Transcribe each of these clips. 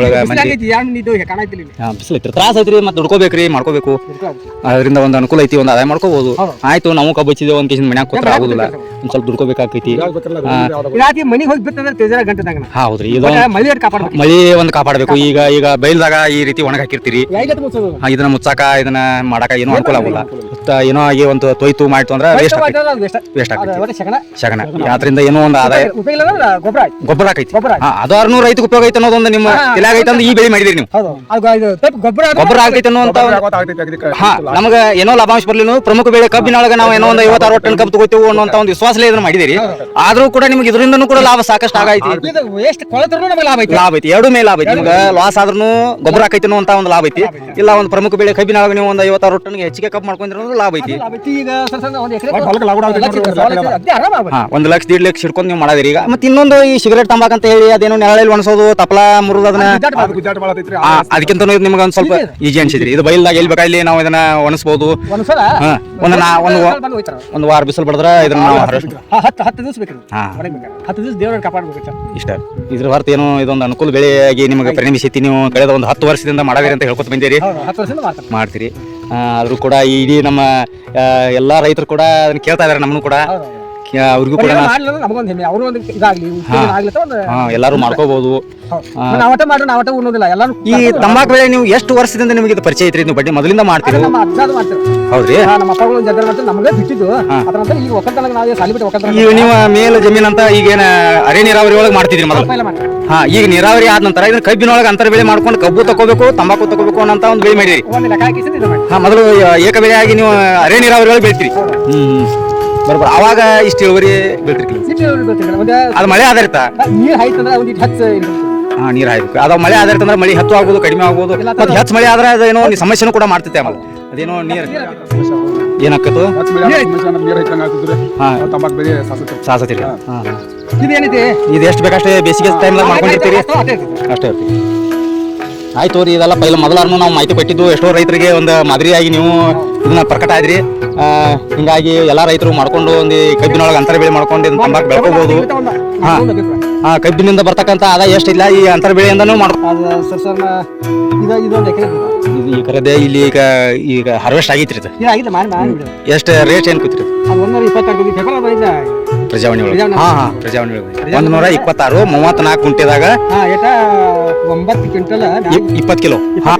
ಒಳಗ ಮಂದಿ ಹಾ, ಬಿಸಿಲು ಐತ್ರಿ ತ್ರಾಸ ಐತ್ರಿ ಮತ್ತೆ ದುಡ್ಕೋಬೇಕ್ರಿ ಮಾಡ್ಕೋಬೇಕು. ಅದರಿಂದ ಒಂದು ಅನುಕೂಲ ಐತಿ ಒಂದು ಆದಾಯ ಮಾಡ್ಕೋಬಹುದು ಆಯ್ತು ನಾವು ಕಬ್ಬು ಹಚ್ಚಿದೇವು ಒಂದ್ ಕೇಸಿನ ಮನ್ಯಾಗ ಕೂತ್ರ ಆಗುದಿಲ್ಲ. ಒಂದ್ ಸ್ವಲ್ಪ ದುಡ್ಕೋಬೇಕಾಕೈತಿ ತೇಜರ ಗಂಟೆದಾಗ. ಹೌದ್ರಿ ಮಳಿ ಒಂದ್ ಕಾಪಾಡ್ಬೇಕು. ಈಗ ಈಗ ಬೈಲ್ದಾಗ ಈ ರೀತಿ ಒಣಗ ಹಾಕಿರ್ತೀರಿ. ಹಾ, ಇದನ್ನ ಮುಚ್ಚಾಕ ಇದನ್ನ ಮಾಡಾಕ ಏನೋ ಅನುಕೂಲ ಆಗುಲ್ಲ ಏನೋ ಆಗಿ ಒಂದು ತೊಯ್ತು ಮಾಡ್ತು ಅಂದ್ರೆ ವೇಸ್ಟ್ ವೇಸ್ಟ್ ಆಗ್ತದೆ ಶಗನ ಅದ್ರಿಂದ ಏನೋ ಒಂದು ಆದಾಯ ಗೊಬ್ಬರ ಆಕೈತಿ ಹಾ, ಅದು ಆರ್ನೂರು ರೈತಕ್ಕೆ ಉಪಯೋಗ ಐತೆ ಅನ್ನೋದೊಂದು ನಿಮ್ಮ ಅಂದ್ರೆ ಈ ಬೆಳೆ ಮಾಡಿದಿರಿ ನೀವು. ಹೌದು. ಅದು ಇದು ಟೈಪ್ ಗೊಬ್ಬರ ಆದ್ರೆ ಗೊಬ್ಬರ ಆಗೈತೆ ಅನ್ನುವಂತ ಹಾ ನಮಗ ಏನೋ ಲಾಭಾಂಶ ಬರ್ಲಿಲ್ಲ ಪ್ರಮುಖ ಬೆಳೆ ಕಬ್ಬಿನೊಳಗ ನಾವು ಏನೋ ಒಂದು ಐವತ್ತು ಅರವತ್ತು ಟನ್ ಕಬ್ಬು ತಗೋತೀವಿ ಅನ್ನೋ ಒಂದು ವಿಶ್ವಾಸಲೇ ಇದನ್ನ ಮಾಡಿದಿರಿ. ಆದ್ರೂ ಕೂಡ ನಿಮ್ಗೆ ಇದರಿಂದನೂ ಕೂಡ ಲಾಭ ಸಾಕಷ್ಟು ಆಗೈತಿ. ಇದು ನಮಗೆ ಲಾಭ ಐತಿ. ಲಾಭ ಐತಿ. ಎರಡು ಮೇಲೆ ಲಾಭ ಐತಿ. ನಿಮ್ಗೆ ಲಾಸ್ ಆದ್ರೂ ಗೊಬ್ಬರ ಆಕೈತಿ ಅನ್ನುವಂತ ಒಂದು ಲಾಭ ಐತಿ. ಇಲ್ಲ ಒಂದು ಪ್ರಮುಖ ಬೆಳೆ ಕಬ್ಬಿನೊಳಗ ನೀವು ಒಂದು ಐವತ್ತು ಅರವತ್ತು ಟನ್ಗೆ ಹೆಚ್ಚಿಗೆ ಕಬ್ಬು ಮಾಡ್ಕೊಂಡ್ರೆ ಲಾಭ ಐತಿ. ಲಾಭ ಐತಿ. ಈಗ ಸಣ್ಣ ಸಣ್ಣ ಒಂದು ಎಕರೆ. ಹಾ ಒಂದ್ ಲಕ್ಷ ದೀಡ್ ಲಕ್ಷ ಹಿಡ್ಕೊಂಡು ನೀವು ಮಾಡಿದಿರಿ. ಈಗ ಮತ್ತೆ ಇನ್ನೊಂದು ಈ ಸಿಗರೇಟ್ ತಂಬಾಕ್ ಅಂತ ಹೇಳಿ ಅದೇನೋ ನೆರಳಲ್ಲಿ ಒಣಸೋದು ತಪ್ಪಲ ಮುರಿದು ಅದನ್ನ ಗುದ್ದಾಟ ಮಾಡತೈತ್ರಿ ಅದಕ್ಕಿಂತ ನಿಮ್ಗೆ ಒಂದು ಸ್ವಲ್ಪ ಈಜಿ ಅನ್ಸಿದ್ರಿ. ಇದು ಬೈಲ್ದಾಗ ಎಲ್ಲಿ ಬೇಕಾ ಇಲ್ಲಿ ನಾವು ಇದನ್ನ ಒಣಸ್ಬೋದು. ಒಂದ್ಸಲ ಹಾ ಒಂದು ನಾ ಒಂದು ಒಂದ್ಸಲ ಒಂದು ವಾರ ಬಿಸಿಲು ಬಡದ್ರ ಇದನ್ನ ನಾವು harvest- ಹಾ, ಹತ್ತು ಹತ್ತು ದಿವಸ ಬೇಕು ಹಾ. ಹತ್ತು ದಿವಸ ದೇವ್ರನ್ನ ಕಾಪಾಡ್ಬೇಕು ಸರ್. ಇಷ್ಟ. ಇದ್ರ ಹೊರತು ಏನು ಇದೊಂದು ಅನುಕೂಲ ಬೆಳೆಯಾಗಿ ನಿಮಗೆ ಪರಿಣಮಿಸೈತಿ ನೀವು ಕಳೆದ ಒಂದು ಹತ್ತು ವರ್ಷದಿಂದ ಮಾಡಾದಿರಿ ಅಂತ ಹೇಳ್ಕೊತ ಬಂದಿರಿ. ಮಾಡ್ತೀರಿ. ಆದರೂ ಕೂಡ ಇಡೀ ನಮ್ಮ ಎಲ್ಲಾ ರೈತರು ಕೂಡ ಅದನ್ನ ಕೇಳ್ತಾ ಇದಾರೆ ನಮ್ಮನ್ನು ಕೂಡ. ಅವ್ರಿಗೂ ಕೂಡ ನಮಗೊಂದು ಹೆಮ್ಮೆ. ಅವರು ಒಂದು ಇದಾಗ್ಲಿ ಉತ್ತೇಜನ ಆಗ್ಲಿ ಅಂತ ಒಂದು ಎಲ್ಲಾರು ಮಾಡ್ಕೋಬಹುದು ಹೌದು. ನಾವಟ ಮಾಡ್ರಿ ನಾವಟ ಉಣ್ಣೋದಿಲ್ಲ. ಎಲ್ಲಾರು ಈ ತಂಬಾಕು ಬೆಳೆ ನೀವು ಎಷ್ಟು ವರ್ಷದಿಂದ ನಿಮಗೆ ಇದು ಪರಿಚಯ ಐತ್ರಿ? ನೀವು ಬಡ್ಡಿ ಮೊದಲಿಂದ ಮಾಡ್ತೀರಿ? ನಮ್ಮ ಅಜ್ಜಾದು ಮಾಡ್ತಾರೆ ಹೌದ್ರಿ? ನಮ್ಮ ಅಪ್ಪಗಳು ಮಾಡ್ತಾರೆ. ನಮಗೆ ಬಿಟ್ಟಿದ್ದು. ಅದ್ರ ನಂತರ ಈಗ ಒಕ್ಕಲ್ತನ ನಾವು ಸಾಲಿ ಬಿಟ್ಟು ಒಕ್ಕಲ್ತನ ಈಗ ನೀವು ಮೇಲ್ ಜಮೀನ್ ಅಂತ ಈಗೇನ ಅರೆ ನೀರಾವರಿ ಒಳಗೆ ಮಾಡ್ತಿದ್ರಿ ಮೊದಲು? ಹಾ ಈಗ ನೀರಾವರಿ ಆದ ನಂತರ ಇದನ್ನ ಕಬ್ಬಿನೊಳಗೆ ಅಂತರ ಬೆಳೆ ಮಾಡ್ಕೊಂಡು ಕಬ್ಬು ತಗೋಬೇಕು ತಂಬಾಕು ತಗೋಬೇಕು ಅನ್ನೋ ಒಂದು ಬೆಳೆ ಮಾಡಿರಿ. ಹಾ ಮೊದಲು ಏಕ ಬೆಳೆಯಾಗಿ ನೀವು ಅರೆ ನೀರಾವರಿ ಒಳಗೆ ಬೆಳಿತೀರಿ. ಹ್ಮ್. ಬರೋಬ್ಬರ. ಅವಾಗ ಇಷ್ಟು ಇಳುವರಿ ಬೀಳ್ತಿರ್ಲಿಲ್ಲ. ಅದು ಮಳೆ ಆಧಾರಿತ. ನೀರು ಹಾಯ್ತಂದ್ರೆ ಒಂದು ಇಟ್ಟು ಹಚ್ಚ ಹಾ ನೀರ್ ಹಾಯ್ಬೇಕು. ಅದು ಮಳೆ ಆಧಾರಿತ ಅಂದ್ರೆ ಮಳೆ ಹೆಚ್ಚು ಆಗ್ಬೋದು ಕಡಿಮೆ ಆಗ್ಬೋದು ಮತ್ತೆ ಹೆಚ್ಚು ಮಳೆ ಆದ್ರೆ ಅದೇನೋ ಒಂದು ಸಮಸ್ಯೆನೂ ಕೂಡ ಮಾಡ್ತೈತೆ ಆಮೇಲೆ. ಅದೇನೋ ನೀರ್ ಏನಾಕತ್ತು ಸಾಸತಿರಿ ಹಾ. ಹಾ. ಇದು ಎಷ್ಟು ಬೇಕಷ್ಟೇ ಬೇಸಿಗೆ ಟೈಮ್ದಾಗ ಮಾಡ್ಕೊಂಡಿರ್ತೀರಿ? ಅಷ್ಟೇ ಅಷ್ಟೇ. ಅಷ್ಟೇ ಇರ್ತೀವಿ ಆಯ್ತು ರೀ ಇದೆಲ್ಲ ಪೈಲ ಮೊದಲಾರನು ನಾವು ಮಾಹಿತಿ ಕೊಟ್ಟಿದ್ದು. ಎಷ್ಟೋ ರೈತರಿಗೆ ಒಂದು ಮಾದರಿಯಾಗಿ ನೀವು ಇದನ್ನ ಪ್ರಕಟ ಆದ್ರಿ. ಹಿಂಗಾಗಿ ಎಲ್ಲಾ ರೈತರು ಮಾಡ್ಕೊಂಡು ಒಂದು ಕಬ್ಬಿನೊಳಗೆ ಅಂತರ ಬೆಳೆ ಮಾಡ್ಕೊಂಡು ತಂಬಾಕು ಬೆಳ್ಕೋಬಹುದು ಹಾ. ಆ ಕಬ್ಬಿನಿಂದ ಬರ್ತಕ್ಕಂಥ ಆದಾಯ ಎಷ್ಟಿಲ್ಲ ಈ ಅಂತರ ಬೆಳೆಯಿಂದನೂ ಮಾಡ್ ಸರ್ ಸರ್ ನಾ- ಇದು ಇದೊಂದು ಎಕರೆ ಇದು ಈ ಕರದೇ ಇಲ್ಲಿ ಈಗ ಈಗ ಹಾರ್ವೆಸ್ಟ್ ಆಗೈತ್ರಿ ಇದು. ಇದು ಆಗಿದೆ ಮಾಡಿ ಮಾಡಿ ಎಷ್ಟು ರೇಟ್ ಏನು ಕೂತ್ರಿ ಅದು ಒಂದೂರ ಪ್ರಜಾವಾಣಿ ಒಳಗೆ. ಹಾ ಹಾ ಪ್ರಜಾವಾಣಿ ಒಳಗೆ. ಒಂದು ನೂರ ಇಪ್ಪತ್ತಾರು ಮೂವತ್ನಾಲ್ಕು ಗುಂಟೆದಾಗ. ಹಾಂ ಏಟ ಒಂಬತ್ತು ಕ್ವಿಂಟಲ್ ಇಪ್ಪತ್ತು ಕಿಲೋ. ಹಾ.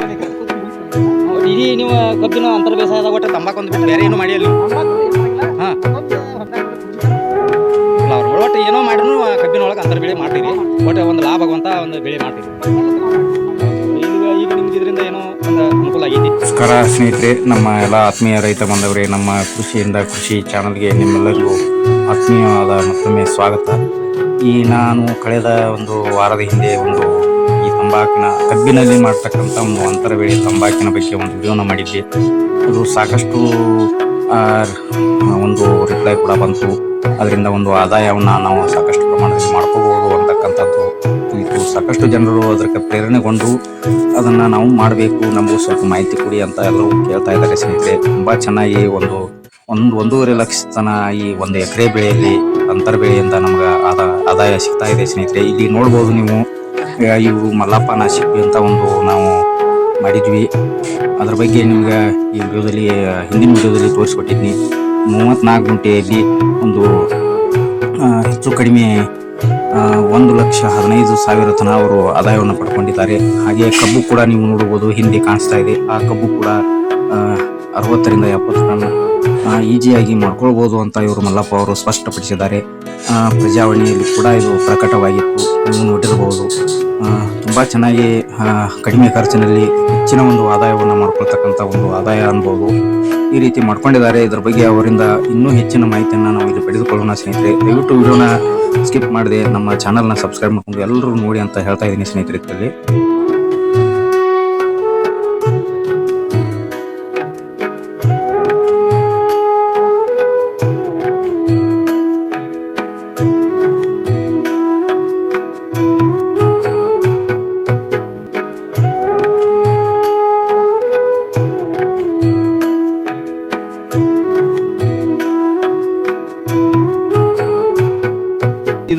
ಇಡೀ ನೀವು ಕಬ್ಬಿನ ಅಂತರ ಬೇಸಾಯದಾಗ ಒಟ್ಟು ತಂಬಾಕು ಒಂದು ಬಿಟ್ಟು ಬೇರೆ ಏನು ಮಾಡಿಲ್ಲ ಅಲ್ಲಿ ಹಾ. ಏನೋ ಮಾಡಿದ್ರು ಕಬ್ಬಿನ ಒಳಗೆ ಅಂತರ ಬೆಳೆ ಮಾಡ್ತೀರಿ. ಒಟ್ಟು ಒಂದು ಲಾಭ ಆಗುವಂತ ಒಂದು ಬೆಳೆ ಇದರಿಂದ ಏನೋ ನಮಸ್ಕಾರ ಸ್ನೇಹಿತರೆ, ನಮ್ಮ ಎಲ್ಲ ಆತ್ಮೀಯ ರೈತ ಬಾಂಧವರೇ, ನಮ್ಮ ಕೃಷಿಯಿಂದ ಕೃಷಿ ಚಾನಲ್ಗೆ ನಿಮ್ಮೆಲ್ಲರಿಗೂ ಆತ್ಮೀಯವಾದ ಮತ್ತೊಮ್ಮೆ ಸ್ವಾಗತ. ಈ ನಾನು ಕಳೆದ ಒಂದು ವಾರದ ಹಿಂದೆ ಒಂದು ಈ ತಂಬಾಕಿನ, ಕಬ್ಬಿನಲ್ಲಿ ಮಾಡ್ತಕ್ಕಂಥ ಒಂದು ಅಂತರ ಬೆಳೆ ತಂಬಾಕಿನ ಬಗ್ಗೆ ಒಂದು ವಿಡಿಯೋನ ಮಾಡಿದ್ದೆ. ಅದು ಸಾಕಷ್ಟು ಒಂದು ರಿಪ್ಲೈ ಕೂಡ ಬಂತು. ಅದರಿಂದ ಒಂದು ಆದಾಯವನ್ನು ನಾವು ಸಾಕಷ್ಟು ಪ್ರಮಾಣದಲ್ಲಿ ಮಾಡ್ಕೋಬಹುದು ಅಂತಕ್ಕಂಥದ್ದು ತಿಳಿತು ಸಾಕಷ್ಟು ಜನರು ಅದಕ್ಕೆ ಪ್ರೇರಣೆಗೊಂಡು ಅದನ್ನು ನಾವು ಮಾಡಬೇಕು. ನಮಗೂ ಸ್ವಲ್ಪ ಮಾಹಿತಿ ಕೊಡಿ ಅಂತ ಎಲ್ಲರೂ ಕೇಳ್ತಾ ಇದ್ದಾರೆ ಸ್ನೇಹಿತರೆ. ತುಂಬ ಚೆನ್ನಾಗಿ ಒಂದು ಒಂದು, ಒಂದೂವರೆ ಲಕ್ಷ ತನ ಈ ಒಂದು ಎಕರೆ ಬೆಳೆಯಲ್ಲಿ ಅಂತರ ಬೆಳೆಯಿಂದ ನಮ್ಗೆ ಆದ, ಆದಾಯ ಸಿಗ್ತಾ ಇದೆ ಸ್ನೇಹಿತರೆ. ಇಲ್ಲಿ ನೋಡ್ಬೋದು ನೀವು ಇವು ಮಲ್ಲಪ್ಪ ನಾಶಿಕ್ ಅಂತ ಒಂದು ನಾವು ಮಾಡಿದ್ವಿ. ಅದ್ರ ಬಗ್ಗೆ ನಿಮ್ಗೆ ಈ ವಿಡಿಯೋದಲ್ಲಿ ಹಿಂದಿನ ವಿಡಿಯೋದಲ್ಲಿ ತೋರಿಸ್ಕೊಟ್ಟಿದ್ನಿ ಮೂವತ್ನಾಲ್ಕು ಗುಂಟೆಯಲ್ಲಿ ಒಂದು ಹೆಚ್ಚು ಕಡಿಮೆ ಒಂದು ಲಕ್ಷ ಹದಿನೈದು ಸಾವಿರ ತನ ಅವರು ಆದಾಯವನ್ನು ಪಡ್ಕೊಂಡಿದ್ದಾರೆ. ಹಾಗೆ ಕಬ್ಬು ಕೂಡ ನೀವು ನೋಡಬಹುದು ಹಿಂದೆ ಕಾಣಿಸ್ತಾ ಇದೆ. ಆ ಕಬ್ಬು ಕೂಡ ಅರವತ್ತರಿಂದ ಎಪ್ಪತ್ತು ಟನ್ ಈಜಿಯಾಗಿ ಮಾಡ್ಕೊಳ್ಬೋದು ಅಂತ ಇವರು ಮಲ್ಲಪ್ಪ ಅವರು ಸ್ಪಷ್ಟಪಡಿಸಿದ್ದಾರೆ. ಪ್ರಜಾವಾಣಿಯಲ್ಲಿ ಕೂಡ ಇದು ಪ್ರಕಟವಾಗಿತ್ತು. ನೀವು ನೋಡಿರಬಹುದು. ತುಂಬಾ ಚೆನ್ನಾಗಿ ಕಡಿಮೆ ಖರ್ಚಿನಲ್ಲಿ ಹೆಚ್ಚಿನ ಒಂದು ಆದಾಯವನ್ನು ಮಾಡ್ಕೊಳ್ತಕ್ಕಂಥ ಒಂದು ಆದಾಯ ಅನ್ಬೋದು. ಈ ರೀತಿ ಮಾಡ್ಕೊಂಡಿದ್ದಾರೆ. ಇದ್ರ ಬಗ್ಗೆ ಅವರಿಂದ ಇನ್ನೂ ಹೆಚ್ಚಿನ ಮಾಹಿತಿಯನ್ನು ನಾವು ಇಲ್ಲಿ ಪಡೆದುಕೊಳ್ಳೋಣ ಸ್ನೇಹಿತರೆ. ದಯವಿಟ್ಟು ವಿಡಿಯೋನ ಸ್ಕಿಪ್ ಮಾಡದೆ ನಮ್ಮ ಚಾನಲ್ನ ಸಬ್ಸ್ಕ್ರೈಬ್ ಮಾಡ್ಕೊಂಡು ಎಲ್ಲರೂ ನೋಡಿ ಅಂತ ಹೇಳ್ತಾ ಇದ್ದೀನಿ ಸ್ನೇಹಿತರೆ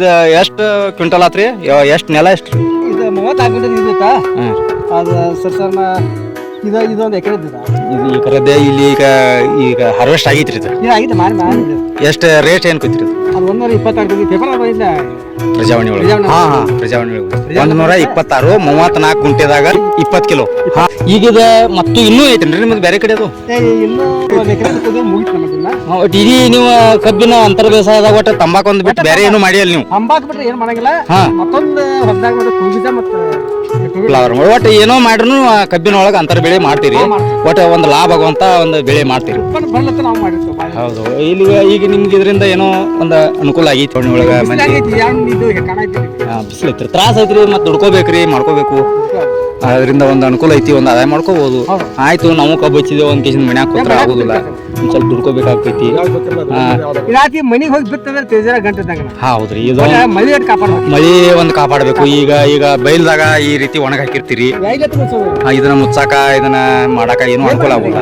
ಇದು ಎಷ್ಟು ಕ್ವಿಂಟಲ್ ಆತ್ರಿ? ಎಷ್ಟು ನೆಲ ಎಷ್ಟು? ಇದು ಮೂವತ್ತು ಆಗ್ಬಿಟ್ಟು ಇದೈತ ಹಾಂ. ಅದು ಸರ್ ಸರ್ ನಾ ಇದು ಇದೊಂದು ಎಕರೆ ಇದು ಈ ಕರದ್ದೆ ಇಲ್ಲಿ ಈಗ ಈಗ ಹಾರ್ವೆಸ್ಟ್ ಆಗೈತ್ರಿ ಇದು. ಆಗಿದೆ ಮಾಡಿ ಮಾಡಿ ಎಷ್ಟು ರೇಟ್ ಏನು ಕೂತ್ರಿ ಇದು? ಅದು ಒಂದೂರ ಇಪ್ಪತ್ತಾರು ಪೇಪರ್ ನಾಲ್ಕು ಪ್ರಜಾವಾಣಿ ಒಳಗೆ. ಪ್ರಜಾವಾಣಿ ಹಾ ಹಾ. ಪ್ರಜಾವಾಣಿ ಒಳಗೆ. ಒಂದು ನೂರ ಇಪ್ಪತ್ತಾರು ಮೂವತ್ನಾಲ್ಕು ಗುಂಟೆದಾಗ ಇಪ್ಪತ್ತು ಕಿಲೋ. ಹಾ ಈಗ ಮತ್ತು ಇನ್ನೂ ಐತೇನ್ರಿ ನಿಮ್ದು ಬೇರೆ ಕಡೆ ಅದು? ಏ, ಇನ್ನೂ ಒಂದು ಎಕರೆ ಮುಗಿತು ನಮ್ಮದಿಲ್ಲ ಹಾ, ಒಟ್ಟು ಇಡೀ ನೀವು ಕಬ್ಬಿನ ಅಂತರ ಬೇಸಾಯದಾಗ ಒಟ್ಟು ತಂಬಾಕು ಒಂದು ಬಿಟ್ಟು ಬೇರೆ ಏನು ಮಾಡಿಯಲ್ಲ ನೀವು? ಅಂಬಾಕ್ ಬಿಟ್ರೆ ಏನು ಮಾಡಂಗಿಲ್ಲ. ಹಾ. ಮತ್ತೊಂದು ಹೊಸದಾಗ ಮತ್ತೆ ಕುಂಬಿದ ಮತ್ತು ಫ್ಲವರ್ ಒಟ್ಟು ಏನೋ ಮಾಡ್ರು ಕಬ್ಬಿನ ಒಳಗೆ ಅಂತರ ಬೆಳೆ ಮಾಡ್ತೀರಿ. ಒಟ್ಟು ಒಂದು ಲಾಭ ಆಗುವಂತ ಒಂದು ಬೆಳೆ ಮಾಡ್ತೀರಿ. ಬರ್ಲತ್ತ ನಾವು ಮಾಡಿರ್ತೀವಿ. ಭಾಳ. ಹೌದು. ಇಲ್ಲಿ ಈಗ ನಿಮ್ಗೆ ಇದರಿಂದ ಏನೋ ಒಂದು ಅನುಕೂಲ ಆಗೈತಿ ಒಣ ಒಳಗೆ ಮಂದಿ ಕಾಣೈತಿ ಬಿಸಿಲು ಐತ್ರಿ. ತ್ರಾಸ ಐತ್ರಿ ಮತ್ತೆ ದುಡ್ಕೋಬೇಕ್ರಿ ಮಾಡ್ಕೋಬೇಕು. ಅದರಿಂದ ಒಂದು ಅನುಕೂಲ ಐತಿ ಒಂದು ಆದಾಯ ಮಾಡ್ಕೋಬಹುದು ಆಯ್ತು ನಾವು ಕಬ್ಬು ಹಚ್ಚಿದೇವು ಒಂದ್ ಕೇಸಿನ ಮನ್ಯಾಗ ಕೂತ್ರ ಆಗುದಿಲ್ಲ. ಒಂದ್ ಸ್ವಲ್ಪ ದುಡ್ಕೋಬೇಕಾಗ್ತೈತಿ. ರಾತ್ರಿ ಮನಿಗೆ ಹೋಗಿ ಬಿತ್ತಂದ್ರೆ ತೇಜರ ಹೌದ್ರಿ ಇದು ಮಳಿ ಒಂದು ಕಾಪಾಡಬೇಕು. ಈಗ ಈಗ ಬೈಲ್ದಾಗ ಈ ರೀತಿ ಒಣಗ ಹಾಕಿರ್ತೀರಿ. ಇದನ್ನ ಮುಚ್ಚಾಕ ಇದನ್ನ ಮಾಡಾಕ ಏನೂ ಅನುಕೂಲ ಆಗುಲ್ಲ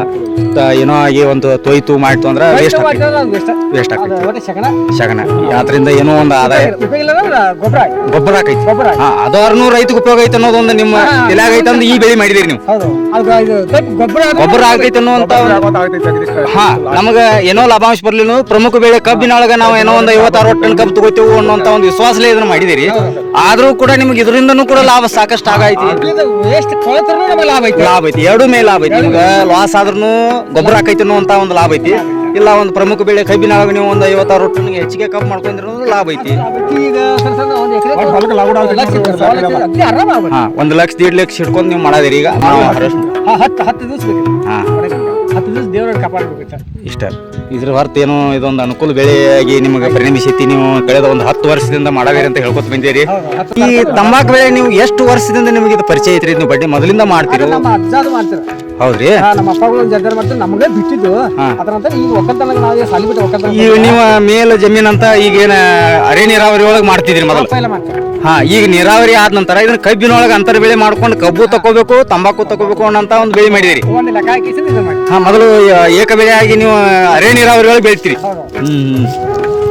ಏನೋ ಆಗಿ ಒಂದು ತೊಯ್ತು ಮಾಡ್ತು ಅಂದ್ರ ವೇಸ್ಟ್ ವೇಸ್ಟ್ ವೇಸ್ಟ್ ಆಗ್ತೈತಿ. ಶಗನ ಅದರಿಂದ ಏನೋ ಒಂದು ಆದಾಯ. ಗೊಬ್ಬರ ಗೊಬ್ಬರ ಆಕೈತಿ ಗೊಬ್ಬರ ಹಾ ಅದಾರ್ನು ರೈತಗೆ ಉಪಯೋಗ ಐತೆ ಅನ್ನೋದೊಂದು ನಿಮ್ಮ ತಲೆಯಾಗ ಅಂದ್ರೆ ಈ ಬೆಳೆ ಮಾಡಿದಿರಿ ನೀವು? ಹೌದು. ಅದು ಇದು ಸ್ವಲ್ಪ ಗೊಬ್ಬರ ಆದ್ರೆ ಗೊಬ್ಬರ ಆಗೈತೆ ಅನ್ನುವಂತ ಹಾ ನಮಗ ಏನೋ ಲಾಭಾಂಶ ಬರ್ಲಿಲ್ಲ ಪ್ರಮುಖ ಬೆಳೆ ಕಬ್ಬಿನೊಳಗ ನಾವು ಏನೋ ಒಂದು ಐವತ್ತು ಅರವತ್ತು ಟನ್ ಕಬ್ಬು ತಗೋತೀವಿ ಅನ್ನೋಂತ ಒಂದು ವಿಶ್ವಾಸಲೇ ಇದನ್ನ ಮಾಡಿದಿರಿ ಆದ್ರೂ ಕೂಡ ನಿಮ್ಗೆ ಇದರಿಂದನೂ ಕೂಡ ಲಾಭ ಸಾಕಷ್ಟು ಆಗೈತಿ ಇದು ವೇಸ್ಟ್ ಕೊಳತ್ರನು ನಮಗೆ ಲಾಭ ಐತಿ ಲಾಭ ಐತಿ ಎರಡು ಮೇಲೆ ಲಾಭ ಐತಿ ನಿಮ್ಗೆ ಲಾಸ್ ಆದ್ರೂ ಗೊಬ್ಬರ ಆಕೈತಿ ಅನ್ನುವಂತ ಒಂದು ಲಾಭ ಐತಿ ಇಲ್ಲ ಒಂದು ಪ್ರಮುಖ ಬೆಳೆ ಕಬ್ಬಿನೊಳಗ ನೀವು ಒಂದು ಐವತ್ತು ಅರವತ್ತು ಟನ್ಗೆ ಹೆಚ್ಚಿಗೆ ಕಬ್ಬು ಮಾಡ್ಕೊಂಡಿರೋದು ಲಾಭ ಐತಿ ಈಗ ಸಣ್ಣ ಸಣ್ಣ ಒಂದು. ಹಾ ಒಂದು ಲಕ್ಷ ದೀಡ್ ಲಕ್ಷ ಹಿಡ್ಕೊಂಡು ನೀವು ಮಾಡದಿರಿ ಈಗ. ನಾವು harvest- ಹಾ, ಹತ್ತು ಹತ್ತು ದಿವಸ ಬೇಕು. ಹಾ. ಹತ್ತು ದಿವಸ ದೇವ್ರ ಕಾಪಾಡ್ಬೇಕು ಸರ್. ಇಷ್ಟ. ಇದ್ರ ಹೊರತೇನು ಇದೊಂದು ಅನುಕೂಲ ಬೆಳೆಯಾಗಿ ನಿಮಗೆ ಪರಿಣಮಿಸೈತಿ. ನೀವು ಕಳೆದ ಒಂದು ಹತ್ತು ವರ್ಷದಿಂದ ಮಾಡಬೇರಿ ಅಂತ ಹೇಳ್ಕೊತ ಬಂದಿರಿ. ಹೌದು, ಹತ್ತು ಈ ತಂಬಾಕು ಬೆಳೆ ನೀವು ಎಷ್ಟು ವರ್ಷದಿಂದ ನಿಮಗೆ ಇದು ಪರಿಚಯ ಐತ್ರಿ? ನೀವು ಬಡ್ಡಿ ಮೊದಲಿಂದ ಮಾಡ್ತೀರಿ ಅದು ನಮ್ಮ ಅಜ್ಜಾದು ಮಾಡ್ತಾರೆ ಹೌದ್ರಿ? ಹಾ, ನಮ್ಮ ಅಪ್ಪಗಳು ಜಡ್ಡರ್ ಮಾಡ್ತಾರೆ ನಮಗೆ ಬಿಟ್ಟಿದ್ದು. ಅದ್ರ ನಂತರ ಈಗ ಒಕ್ಕಲ್ತನ ನಾವು ಸಾಲಿ ಬಿಟ್ಟು ಒಕ್ಕಲ್ತನ ಈಗ ನೀವು ಮೇಲ್ ಜಮೀನ್ ಅಂತ ಈಗೇನ ಅರೆ ನೀರಾವರಿ ಒಳಗೆ ಮಾಡ್ತಿದ್ರಿ ಮೊದಲು? ಪೈಲ ಮಾಡ್ತಾರೆ ಹಾ ಈಗ ನೀರಾವರಿ ಆದ ನಂತರ ಇದನ್ನ ಕಬ್ಬಿನೊಳಗೆ ಅಂತರ ಬೆಳೆ ಮಾಡ್ಕೊಂಡು ಕಬ್ಬು ತಕೋಬೇಕು ತಂಬಾಕು ತಕೋಬೇಕು ಅನ್ನಂತ ಒಂದು ಬೆಳೆ ಮಾಡಿದಿರಿ. ಒಂದು ಲೆಕ್ಕ ಹಾಕಿ ಇದು ಮಾಡಿ. ಹಾ ಮೊದಲು ಏಕ ಬೆಳೆ ಆಗಿ ನೀವು ಅರೆ ನೀರಾವರಿ ಒಳಗೆ ಬೆಳಿತೀರಿ. ಹೌದು. ಹ್ಮ್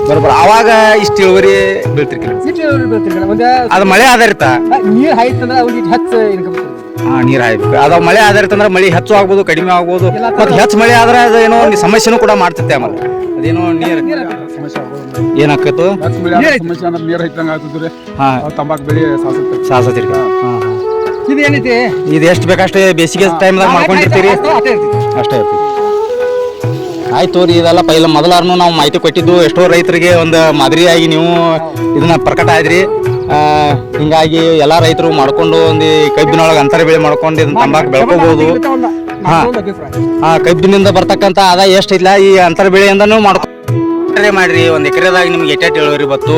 ಬರೋಬ್ಬರ ಅವಾಗ ಇಷ್ಟು ಇಳುವರಿ ಬೀಳ್ತಿರ್ಕಿಲ್ಲ. ಸಿಟಿ ಬೀಳ್ತಿರ್ಕಲ್ಲ. ಒಂದು ಅದು ಮಳೆ ಆಧಾರಿತ. ನೀರು ಹಾಯ್ತಂದ್ರೆ ಅವ್ರಿಗೆ ಹೆಚ್ಚು ಇನ್ಕಮ್ ಹಾ ನೀರು ಹಾಯ್ಬೇಕು ಅದು ಮಳೆ ಆಧಾರಿತ ಅಂದ್ರೆ ಮಳೆ ಹೆಚ್ಚು ಆಗ್ಬೋದು ಕಡಿಮೆ ಆಗ್ಬೋದು. ಮತ್ತೆ ಹೆಚ್ಚು ಮಳೆ ಆದ್ರೆ ಅದು ಏನೋ ಒಂದು ಸಮಸ್ಯೆನೂ ಕೂಡ ಮಾಡ್ತೈತೆ ಆಮೇಲೆ. ಅದೇನೋ ನೀರ್. ಏನಾಕತ್ತು ಹಾ. ತಂಬಾಕು ಬೆಳೆ ಸಾಸತಿರಿ ಇದು ಎಷ್ಟು ಬೇಕು ಎಷ್ಟು ಬೇಕಷ್ಟೇ ಬೇಸಿಗೆ ಟೈಮ್ದಾಗ ಮಾಡ್ಕೊಂಡಿರ್ತೀರಿ? ಅಷ್ಟೇ ಇರ್ತೀವಿ ಆಯ್ತು ರೀ ಇದೆಲ್ಲ ಪೈಲ ಮೊದಲಾರನು ನಾವು ಮಾಹಿತಿ ಕೊಟ್ಟಿದ್ದು ಎಷ್ಟೋ ರೈತರಿಗೆ ಒಂದು ಮಾದರಿಯಾಗಿ ನೀವು ಇದನ್ನ ಪ್ರಕಟ ಆದ್ರಿ. ಹಿಂಗಾಗಿ ಎಲ್ಲ ರೈತರು ಮಾಡ್ಕೊಂಡು ಒಂದು ಈ ಕಬ್ಬಿನೊಳಗೆ ಅಂತರ ಬೆಳೆ ಮಾಡ್ಕೊಂಡು ಇದನ್ನ ತಂಬಾಕು ಬೆಳ್ಕೋಬಹುದು ಹಾ. ಆ ಕಬ್ಬಿನಿಂದ ಬರ್ತಕ್ಕಂಥ ಆದಾಯ ಇಲ್ಲ ಈ ಅಂತರ ಬೆಳೆಯಿಂದನೂ ಮಾಡ್ಕೊಂಡು ಮಾಡ್ರಿ ಒಂದ್ ಎಕರೆದಾಗ ನಿಮ್ಗೆ ಎಟ್ಟ ಇಳುವರಿ ಬತ್ತು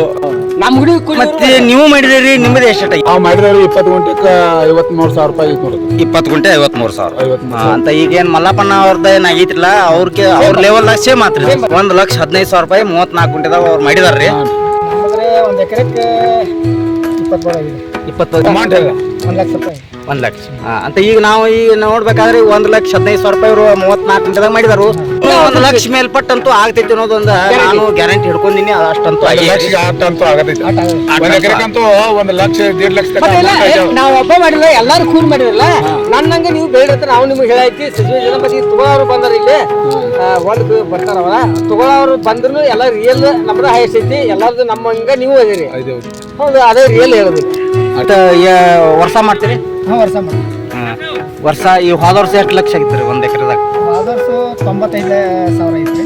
ಮತ್ತೆ ನೀವು ಮಾಡಿದ್ರಿ ನಿಮ್ಮದು ಎಷ್ಟು ಮಾಡಿದ್ರೆ ಇಪ್ಪತ್ತು ಗಂಟೆಗೆ ಐವತ್ಮೂರು ಸಾವಿರ ರೂಪಾಯಿ ಇಪ್ಪತ್ತು ಗುಂಟೆ ಐವತ್ಮೂರು ಸಾವಿರ. ಐವತ್ಮೂರು ಆ, ಅಂತ ಮಲ್ಲಪ್ಪನ ಮಲ್ಲಪ್ಪಣ್ಣ ಅವ್ರದ್ದು ಏನ್ ಆಗೈತಿಲ್ಲ ಅವ್ರಿಗೆ ಅವ್ರ ಲೆವೆಲ್ ಸೇಮ್ ಆತ್ರಿ. ಒಂದ್ ಲಕ್ಷ ಹದಿನೈದು ಸಾವಿರ ರೂಪಾಯಿ ಮೂವತ್ನಾಲ್ಕು ಗುಂಟೆದಾಗ ಅವ್ರು ಮಾಡಿದಾರ್ರಿ. ಅಂದ್ರೆ ಒಂದು ಎಕರೆಕ್ಕೆ ಒಂದು ಲಕ್ಷ ರೂಪಾಯಿ. ಒಂದ್ ಲಕ್ಷ. ಆ, ಅಂತ ಈಗ ನಾವು ಈಗ ನೋಡ್ಬೇಕಾದ್ರೆ ಒಂದ್ ಲಕ್ಷ ಹದಿನೈದು ಸಾವಿರ ರೂಪಾಯಿ ಇವರು ಮೂವತ್ನಾಲ್ಕು ಗಂಟೆದಾಗ ಮಾಡಿದಾರು. ಒಂದ್ ಲಕ್ಷ ಮೇಲ್ಪಟ್ಟಂತೂ ಆಗ್ತೈತಿ ಅನ್ನೋದೊಂದು ನಾನು ಗ್ಯಾರಂಟಿ ಹಿಡ್ಕೊಂಡಿನಿ ಅಷ್ಟಂತೂ ಒಂದು ಆಗೈತಿ ಲಕ್ಷ ಅಂತೂ ಆಗತೈತಿ ಆಟ ಒಂದು ಎಕರೆಗಂತೂ ಒಂದು ಲಕ್ಷ ದೇಡ್ ಲಕ್ಷ ತನಕ ಮತ್ತೆ amount ಐತೆ. ನಾವು ಒಬ್ಬ ಮಾಡಿಲ್ಲ ಎಲ್ಲಾರು ಕೂರ್ ಮಾಡಿರಲ್ಲ? ನನ್ನಂಗೆ ನೀವು ಬೇಡ ನಾವು ನಿಮ್ಗೆ ಹೇಳೈತಿ ಸಚಿವ ಜನ ಬಗ್ಗೆ ಬಂದಾರ ಇಲ್ಲಿ. ಒಂದು ಬರ್ತಾರವ ತಗೋಳವ್ರು ಬಂದ್ರು ಎಲ್ಲ ರಿಯಲ್ ನಮ್ದ ಹೈಸ್ ಐತಿ. ಎಲ್ಲಾರ್ದು ನಮ್ಮಂಗ ನೀವು ಅದಿರಿ. ಐದು ಹೌದು ಅದೇ ರಿಯಲ್ ಹೇಳೋದು. ಯಾ ವರ್ಷ ಮಾಡ್ತೀರಿ? ಹಾ ವರ್ಷ ಮಾಡ್ತೀನಿ ವರ್ಷ ಈ ಹೋದ ವರ್ಷ ಎಷ್ಟು ಲಕ್ಷ ಆಗಿತ್ತು ಒಂದು ಎಕರೆದಾಗ? ಆದರ್ಶ ತೊಂಬತ್ತೈದು ಸಾವಿರ ಐತ್ರಿ.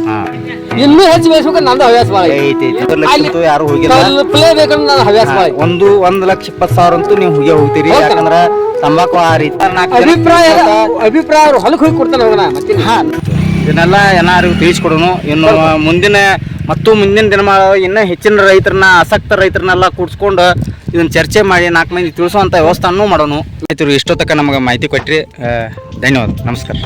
ಇನ್ನೂ ಹೆಚ್ಚು ಬೇಯಿಸ್ಬೇಕು ನಂದು ಹವ್ಯಾಸ ಭಾಳ ಐತಿ. ಲಕ್ಷ ಯಾರು ಹೋಗಿಲ್ಲ. ಪ್ಲೇ ಬೇಕಂದ್ರೆ ನನ್ನ ಹವ್ಯಾಸ ಭಾಳ ಒಂದು ಒಂದ್ ಲಕ್ಷ ಇಪ್ಪತ್ತು ಸಾವಿರ ಅಂತೂ ನೀವು ಹೋಗಿ ಹೋಗ್ತೀರಿ? ಯಾಕಂದ್ರ ತಂಬಾಕು ಆ ರೀತಿ ಅಭಿಪ್ರಾಯ ಅಭಿಪ್ರಾಯ ಅವ್ರು ಹೊಲಕ್ಕೆ ಹೋಗಿ ಕೊಡ್ತಾನೆ ಹೋಗೋಣ ಮತ್ತೆ ಹಾ. ಇದನ್ನೆಲ್ಲ ಏನಾರು ತಿಳಿಸ್ಕೊಡೋನು. ಇನ್ನು ಮುಂದಿನ ಮತ್ತು ಮುಂದಿನ ದಿನಮಾನ ಇನ್ನೂ ಹೆಚ್ಚಿನ ರೈತರನ್ನ ಆಸಕ್ತ ರೈತರನ್ನೆಲ್ಲ ಕೂಡ್ಸ್ಕೊಂಡು ಇದನ್ನ ಚರ್ಚೆ ಮಾಡಿ ನಾಲ್ಕು ಮಂದಿ ತಿಳಿಸುವಂಥ ವ್ಯವಸ್ಥೆಯನ್ನು ಮಾಡೋನು. ರೈತರು ಇಷ್ಟೊತ್ತಕ ನಮಗೆ ಮಾಹಿತಿ ಕೊಟ್ಟಿರಿ ಧನ್ಯವಾದ. ನಮಸ್ಕಾರ.